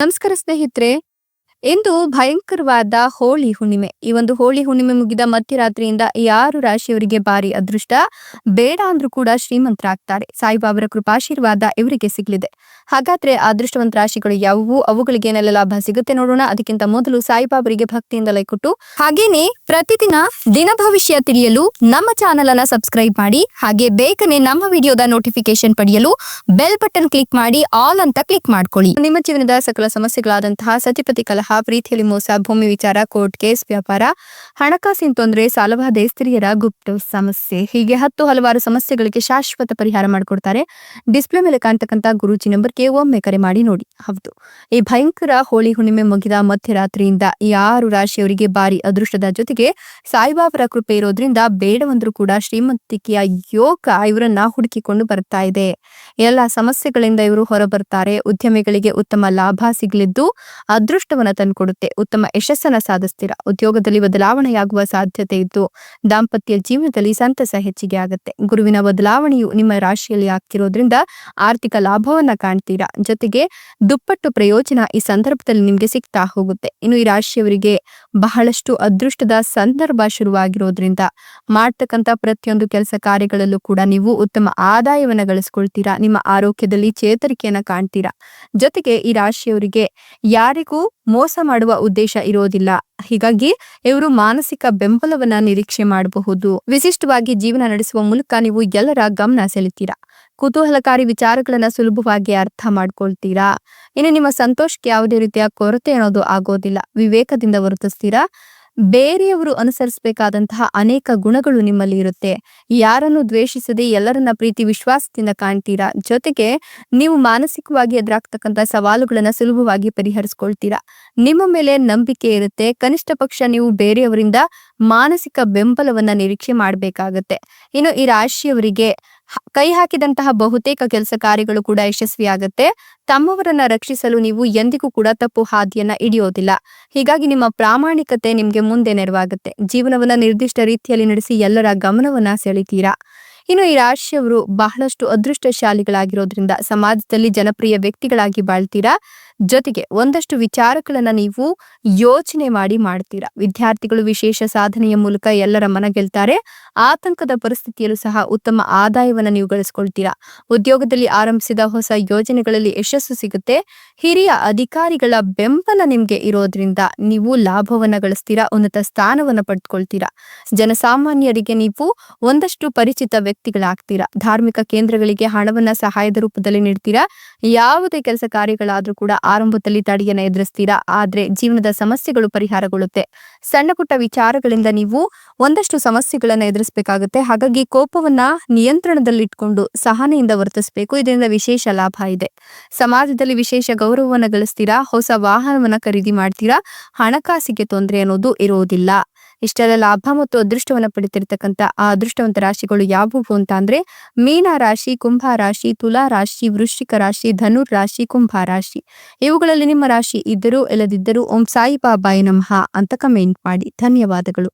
ನಮಸ್ಕಾರ ಸ್ನೇಹಿತರೆ, ಇಂದು ಭಯಂಕರವಾದ ಹೋಳಿ ಹುಣ್ಣಿಮೆ. ಈ ಒಂದು ಹೋಳಿ ಹುಣ್ಣಿಮೆ ಮುಗಿದ ಮಧ್ಯರಾತ್ರಿಯಿಂದ ಯಾರು ರಾಶಿಯವರಿಗೆ ಭಾರಿ ಅದೃಷ್ಟ. ಬೇಡ ಅಂದ್ರೂ ಕೂಡ ಶ್ರೀಮಂತರಾಗ್ತಾರೆ ಸಾಯಿಬಾಬರ ಕೃಪಾಶೀರ್ವಾದ ಇವರಿಗೆ ಸಿಗ್ಲಿದೆ. ಹಾಗಾದ್ರೆ ಅದೃಷ್ಟವಂತ ರಾಶಿಗಳು ಯಾವುವು? ಅವುಗಳಿಗೆ ಏನೆಲ್ಲ ಲಾಭ ಸಿಗುತ್ತೆ ನೋಡೋಣ. ಅದಕ್ಕಿಂತ ಮೊದಲು ಸಾಯಿಬಾಬರಿಗೆ ಭಕ್ತಿಯಿಂದ ಲೈಕ್ ಕೊಟ್ಟು, ಹಾಗೇನೆ ಪ್ರತಿದಿನ ದಿನ ಭವಿಷ್ಯ ತಿಳಿಯಲು ನಮ್ಮ ಚಾನೆಲ್ ಅನ್ನ ಸಬ್ಸ್ಕ್ರೈಬ್ ಮಾಡಿ, ಹಾಗೆ ಬೇಗನೆ ನಮ್ಮ ವಿಡಿಯೋದ ನೋಟಿಫಿಕೇಶನ್ ಪಡೆಯಲು ಬೆಲ್ ಬಟನ್ ಕ್ಲಿಕ್ ಮಾಡಿ ಆಲ್ ಅಂತ ಕ್ಲಿಕ್ ಮಾಡ್ಕೊಳ್ಳಿ. ನಿಮ್ಮ ಜೀವನದ ಸಕಲ ಸಮಸ್ಯೆಗಳಾದಂತಹ ಸತಿಪತಿ ಕಲಹ ಪ್ರೀತಿಯಲ್ಲಿ ಮೋಸ, ಭೂಮಿ ವಿಚಾರ ಕೋರ್ಟ್ ಕೇಸ್ ವ್ಯಾಪಾರ, ಹಣಕಾಸಿನ ತೊಂದರೆ ಸಾಲವಾದ ಸ್ತ್ರೀಯರ ಗುಪ್ತ ಸಮಸ್ಯೆ, ಹೀಗೆ ಹತ್ತು ಹಲವಾರು ಸಮಸ್ಯೆಗಳಿಗೆ ಶಾಶ್ವತ ಪರಿಹಾರ ಮಾಡಿಕೊಡ್ತಾರೆ. ಡಿಸ್ಪ್ಲೇ ಮೇಲೆ ಕಾಣ್ತಕ್ಕಂತ ಗುರೂಜಿ ನಂಬರ್ಗೆ ಒಮ್ಮೆ ಕರೆ ಮಾಡಿ ನೋಡಿ. ಹೌದು. ಈ ಭಯಂಕರ ಹೋಳಿ ಹುಣ್ಣಿಮೆ ಮುಗಿದ ಮಧ್ಯರಾತ್ರಿಯಿಂದ ಈ ಆರು ರಾಶಿಯವರಿಗೆ ಬಾರಿ ಅದೃಷ್ಟದ ಜೊತೆಗೆ ಸಾಯಿಬಾಬರ ಕೃಪೆ ಇರೋದ್ರಿಂದ ಬೇಡವಂದ್ರು ಕೂಡ ಶ್ರೀಮಂತಿಕೆಯ ಯೋಗ ಇವರನ್ನ ಹುಡುಕಿಕೊಂಡು ಬರ್ತಾ ಇದೆ. ಎಲ್ಲ ಸಮಸ್ಯೆಗಳಿಂದ ಇವರು ಹೊರಬರ್ತಾರೆ. ಉದ್ಯಮಿಗಳಿಗೆ ಉತ್ತಮ ಲಾಭ ಸಿಗಲಿದ್ದು ಅದೃಷ್ಟವನ್ನ ತಂದುಕೊಡುತ್ತೆ. ಉತ್ತಮ ಯಶಸ್ಸನ್ನ ಸಾಧಿಸ್ತೀರಾ? ಉದ್ಯೋಗದಲ್ಲಿ ಬದಲಾವಣೆಯಾಗುವ ಸಾಧ್ಯತೆ ಇದ್ದು ದಾಂಪತ್ಯ ಜೀವನದಲ್ಲಿ ಸಂತಸ ಹೆಚ್ಚಿಗೆ ಆಗುತ್ತೆ. ಗುರುವಿನ ಬದಲಾವಣೆಯು ನಿಮ್ಮ ರಾಶಿಯಲ್ಲಿ ಆಗ್ತಿರೋದ್ರಿಂದ ಆರ್ಥಿಕ ಲಾಭವನ್ನ ಕಾಣ್ತೀರಾ? ಜೊತೆಗೆ ದುಪ್ಪಟ್ಟು ಪ್ರಯೋಜನ ಈ ಸಂದರ್ಭದಲ್ಲಿ ನಿಮ್ಗೆ ಸಿಗ್ತಾ ಹೋಗುತ್ತೆ. ಇನ್ನು ಈ ರಾಶಿಯವರಿಗೆ ಬಹಳಷ್ಟು ಅದೃಷ್ಟದ ಸಂದರ್ಭ ಶುರುವಾಗಿರೋದ್ರಿಂದ ಮಾಡ್ತಕ್ಕಂಥ ಪ್ರತಿಯೊಂದು ಕೆಲಸ ಕಾರ್ಯಗಳಲ್ಲೂ ಕೂಡ ನೀವು ಉತ್ತಮ ಆದಾಯವನ್ನ ಗಳಿಸ್ಕೊಳ್ತೀರಾ, ನಿಮ್ಮ ಆರೋಗ್ಯದಲ್ಲಿ ಚೇತರಿಕೆಯನ್ನ ಕಾಣ್ತೀರಾ? ಜೊತೆಗೆ ಈ ರಾಶಿಯವರಿಗೆ ಯಾರಿಗೂ ಮೋಸ ಮಾಡುವ ಉದ್ದೇಶ ಇರೋದಿಲ್ಲ. ಹೀಗಾಗಿ ಇವರು ಮಾನಸಿಕ ಬೆಂಬಲವನ್ನ ನಿರೀಕ್ಷೆ ಮಾಡಬಹುದು. ವಿಶಿಷ್ಟವಾಗಿ ಜೀವನ ನಡೆಸುವ ಮೂಲಕ ನೀವು ಎಲ್ಲರ ಗಮನ ಸೆಳೀತೀರಾ? ಕುತೂಹಲಕಾರಿ ವಿಚಾರಗಳನ್ನ ಸುಲಭವಾಗಿ ಅರ್ಥ ಮಾಡ್ಕೊಳ್ತೀರಾ? ಇನ್ನು ನಿಮ್ಮ ಸಂತೋಷಕ್ಕೆ ಯಾವುದೇ ರೀತಿಯ ಕೊರತೆ ಅನ್ನೋದು ಆಗೋದಿಲ್ಲ. ವಿವೇಕದಿಂದ ವರ್ತಿಸ್ತೀರಾ ಬೇರೆಯವರು ಅನುಸರಿಸಬೇಕಾದಂತಹ ಅನೇಕ ಗುಣಗಳು ನಿಮ್ಮಲ್ಲಿ ಇರುತ್ತೆ. ಯಾರನ್ನು ದ್ವೇಷಿಸದೆ ಎಲ್ಲರನ್ನ ಪ್ರೀತಿ ವಿಶ್ವಾಸದಿಂದ ಕಾಣ್ತೀರಾ? ಜೊತೆಗೆ ನೀವು ಮಾನಸಿಕವಾಗಿ ಎದುರಾಗ್ತಕ್ಕಂಥ ಸವಾಲುಗಳನ್ನ ಸುಲಭವಾಗಿ ಪರಿಹರಿಸ್ಕೊಳ್ತೀರಾ? ನಿಮ್ಮ ಮೇಲೆ ನಂಬಿಕೆ ಇರುತ್ತೆ. ಕನಿಷ್ಠ ಪಕ್ಷ ನೀವು ಬೇರೆಯವರಿಂದ ಮಾನಸಿಕ ಬೆಂಬಲವನ್ನ ನಿರೀಕ್ಷೆ ಮಾಡಬೇಕಾಗತ್ತೆ. ಇನ್ನು ಈ ರಾಶಿಯವರಿಗೆ ಕೈ ಹಾಕಿದಂತಹ ಬಹುತೇಕ ಕೆಲಸ ಕಾರ್ಯಗಳು ಕೂಡ ಯಶಸ್ವಿಯಾಗತ್ತೆ. ತಮ್ಮವರನ್ನ ರಕ್ಷಿಸಲು ನೀವು ಎಂದಿಗೂ ಕೂಡ ತಪ್ಪು ಹಾದಿಯನ್ನ ಹಿಡಿಯೋದಿಲ್ಲ. ಹೀಗಾಗಿ ನಿಮ್ಮ ಪ್ರಾಮಾಣಿಕತೆ ನಿಮ್ಗೆ ಮುಂದೆ ನೆರವಾಗುತ್ತೆ. ಜೀವನವನ್ನ ನಿರ್ದಿಷ್ಟ ರೀತಿಯಲ್ಲಿ ನಡೆಸಿ ಎಲ್ಲರ ಗಮನವನ್ನ ಸೆಳಿತೀರಾ? ಇನ್ನು ಈ ರಾಶಿಯವರು ಬಹಳಷ್ಟು ಅದೃಷ್ಟಶಾಲಿಗಳಾಗಿರೋದ್ರಿಂದ ಸಮಾಜದಲ್ಲಿ ಜನಪ್ರಿಯ ವ್ಯಕ್ತಿಗಳಾಗಿ ಬಾಳ್ತೀರಾ? ಜೊತೆಗೆ ಒಂದಷ್ಟು ವಿಚಾರಗಳನ್ನ ನೀವು ಯೋಚನೆ ಮಾಡಿ ಮಾಡ್ತೀರಾ. ವಿದ್ಯಾರ್ಥಿಗಳು ವಿಶೇಷ ಸಾಧನೆಯ ಮೂಲಕ ಎಲ್ಲರ ಮನ ಗೆಲ್ತಾರೆ. ಆತಂಕದ ಪರಿಸ್ಥಿತಿಯಲ್ಲೂ ಸಹ ಉತ್ತಮ ಆದಾಯವನ್ನ ನೀವು ಗಳಿಸ್ಕೊಳ್ತೀರಾ. ಉದ್ಯೋಗದಲ್ಲಿ ಆರಂಭಿಸಿದ ಹೊಸ ಯೋಜನೆಗಳಲ್ಲಿ ಯಶಸ್ಸು ಸಿಗುತ್ತೆ. ಹಿರಿಯ ಅಧಿಕಾರಿಗಳ ಬೆಂಬಲ ನಿಮ್ಗೆ ಇರೋದ್ರಿಂದ ನೀವು ಲಾಭವನ್ನ ಗಳಿಸ್ತೀರಾ, ಉನ್ನತ ಸ್ಥಾನವನ್ನ ಪಡೆದುಕೊಳ್ತೀರಾ ಜನಸಾಮಾನ್ಯರಿಗೆ ನೀವು ಒಂದಷ್ಟು ಪರಿಚಿತ ವ್ಯಕ್ತಿಗಳಾಗ್ತೀರಾ. ಧಾರ್ಮಿಕ ಕೇಂದ್ರಗಳಿಗೆ ಹಣವನ್ನ ಸಹಾಯದ ರೂಪದಲ್ಲಿ ನೀಡ್ತೀರಾ. ಯಾವುದೇ ಕೆಲಸ ಕಾರ್ಯಗಳಾದ್ರೂ ಕೂಡ ಆರಂಭದಲ್ಲಿ ತಡೆಯನ್ನ ಎದುರಿಸ್ತೀರಾ? ಆದ್ರೆ ಜೀವನದ ಸಮಸ್ಯೆಗಳು ಪರಿಹಾರಗೊಳ್ಳುತ್ತೆ. ಸಣ್ಣ ಪುಟ್ಟ ವಿಚಾರಗಳಿಂದ ನೀವು ಒಂದಷ್ಟು ಸಮಸ್ಯೆಗಳನ್ನ ಎದುರಿಸಬೇಕಾಗುತ್ತೆ. ಹಾಗಾಗಿ ಕೋಪವನ್ನ ನಿಯಂತ್ರಣದಲ್ಲಿಟ್ಕೊಂಡು ಸಹನೆಯಿಂದ ವರ್ತಿಸಬೇಕು. ಇದರಿಂದ ವಿಶೇಷ ಲಾಭ ಇದೆ. ಸಮಾಜದಲ್ಲಿ ವಿಶೇಷ ಗೌರವವನ್ನು ಗಳಿಸ್ತೀರಾ? ಹೊಸ ವಾಹನವನ್ನ ಖರೀದಿ ಮಾಡ್ತೀರಾ? ಹಣಕಾಸಿಗೆ ತೊಂದರೆ ಅನ್ನೋದು ಇರೋದಿಲ್ಲ. ಇಷ್ಟೆಲ್ಲ ಲಾಭ ಮತ್ತು ಅದೃಷ್ಟವನ್ನು ಪಡಿತಿರ್ತಕ್ಕಂಥ ಆ ಅದೃಷ್ಟವಂತ ರಾಶಿಗಳು ಯಾವುವು ಅಂತ ಅಂದ್ರೆ, ಮೀನ ರಾಶಿ, ಕುಂಭ ರಾಶಿ, ತುಲಾ ರಾಶಿ, ವೃಶ್ಚಿಕ ರಾಶಿ, ಧನುರ್ ರಾಶಿ, ಕುಂಭ ರಾಶಿ. ಇವುಗಳಲ್ಲಿ ನಿಮ್ಮ ರಾಶಿ ಇದ್ದರೂ, ಇಲ್ಲದಿದ್ದರೂ ಓಂ ಸಾಯಿ ಬಾಬಾಯಿ ನಮಃ ಅಂತ ಕಮೆಂಟ್ ಮಾಡಿ. ಧನ್ಯವಾದಗಳು.